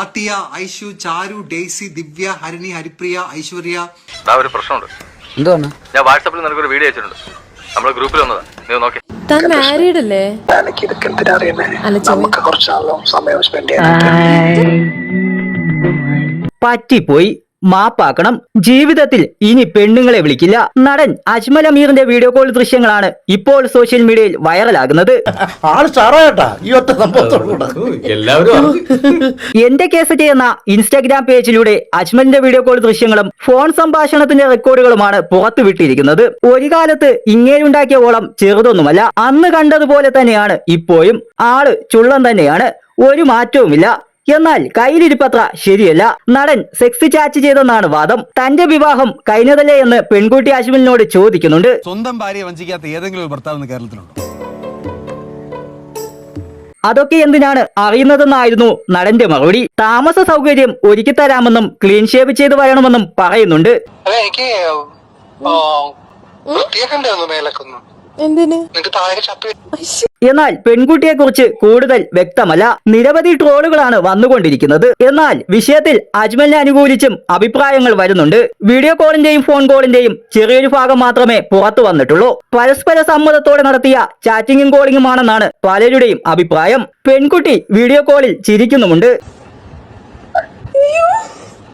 ആത്തിയ Aishu Charu Daisy Divya Harini Haripriya Aishwarya. ഒരു പ്രശ്നമുണ്ട്. എന്താണ് ഞാൻ വാട്സാപ്പിൽ നിനക്കൊരു വീഡിയോ അയച്ചിട്ടുണ്ട്. നമ്മുടെ ഗ്രൂപ്പിൽ വന്നതാ. നീ നോക്കി. താൻ മാരീഡ് അല്ലേ? ഇതൊക്കെ എന്തിനാ നമുക്ക് സമയം സ്പെൻഡ് ചെയ്യാൻ പറ്റിപ്പോയി. മാപ്പാക്കണം. ജീവിതത്തിൽ ഇനി പെണ്ണുങ്ങളെ വിളിക്കില്ല. നടൻ അജ്മൽ അമീറിന്റെ വീഡിയോ കോൾ ദൃശ്യങ്ങളാണ് ഇപ്പോൾ സോഷ്യൽ മീഡിയയിൽ വൈറലാകുന്നത്. എന്റെ കേസറ്റ് എന്ന ഇൻസ്റ്റാഗ്രാം പേജിലൂടെ അജ്മലിന്റെ വീഡിയോ കോൾ ദൃശ്യങ്ങളും ഫോൺ സംഭാഷണത്തിന്റെ റെക്കോർഡുകളുമാണ് പുറത്തുവിട്ടിരിക്കുന്നത്. ഒരു കാലത്ത് ഇങ്ങേരുണ്ടാക്കിയ ഓളം ചെറുതൊന്നുമല്ല. അന്ന് കണ്ടതുപോലെ തന്നെയാണ് ഇപ്പോഴും. ആൾ ചുള്ളം തന്നെയാണ്. ഒരു മാറ്റവുമില്ല. എന്നാൽ കയ്യിലിരിപ്പത്ര ശരിയല്ല. നടൻ സെക്സ് ചാറ്റ് ചെയ്തെന്നാണ് വാദം. തന്റെ വിവാഹം കഴിഞ്ഞതല്ലേ എന്ന് പെൺകുട്ടി അശ്വിനോട് ചോദിക്കുന്നുണ്ട്. സ്വന്തം ഭാര്യയെ വഞ്ചിക്കാത്ത ഏതെങ്കിലും ഒരു ഭർത്താവ് കേരളത്തിലുണ്ടോ? അതൊക്കെ എന്തിനാണ് അറിയുന്നതെന്നായിരുന്നു നടന്റെ മറുപടി. താമസ സൗകര്യം ഒരുക്കി തരാമെന്നും ക്ലീൻ ഷേവ് ചെയ്ത് വരണമെന്നും പറയുന്നുണ്ട്. എനിക്ക് എന്തിന്? നിനക്ക് താഴെ ചപ്പി എന്നാൽ പെൺകുട്ടിയെക്കുറിച്ച് കൂടുതൽ വ്യക്തമല്ല. നിരവധി ട്രോളുകളാണ് വന്നുകൊണ്ടിരിക്കുന്നത്. എന്നാൽ വിഷയത്തിൽ അജ്മലിനെ അനുകൂലിച്ചും അഭിപ്രായങ്ങൾ വരുന്നുണ്ട്. വീഡിയോ കോളിന്റെയും ഫോൺ കോളിന്റെയും ചെറിയൊരു ഭാഗം മാത്രമേ പുറത്തു വന്നിട്ടുള്ളൂ. പരസ്പര സമ്മതത്തോടെ നടത്തിയ ചാറ്റിംഗും കോളിംഗുമാണെന്നാണ് പലരുടെയും അഭിപ്രായം. പെൺകുട്ടി വീഡിയോ കോളിൽ ചിരിക്കുന്നുമുണ്ട്.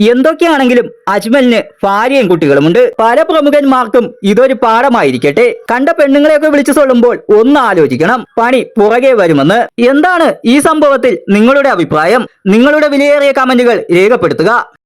എന്തൊക്കെയാണെങ്കിലും അജ്മലിന് ഭാര്യയും കുട്ടികളുമുണ്ട്. പല പ്രമുഖന്മാർക്കും ഇതൊരു പാഠമായിരിക്കട്ടെ. കണ്ട പെണ്ണുങ്ങളെയൊക്കെ വിളിച്ചു ചൊല്ലുമ്പോൾ ഒന്ന് ആലോചിക്കണം പണി പുറകെ വരുമെന്ന്. എന്താണ് ഈ സംഭവത്തിൽ നിങ്ങളുടെ അഭിപ്രായം? നിങ്ങളുടെ വിലയേറിയ കമന്റുകൾ രേഖപ്പെടുത്തുക.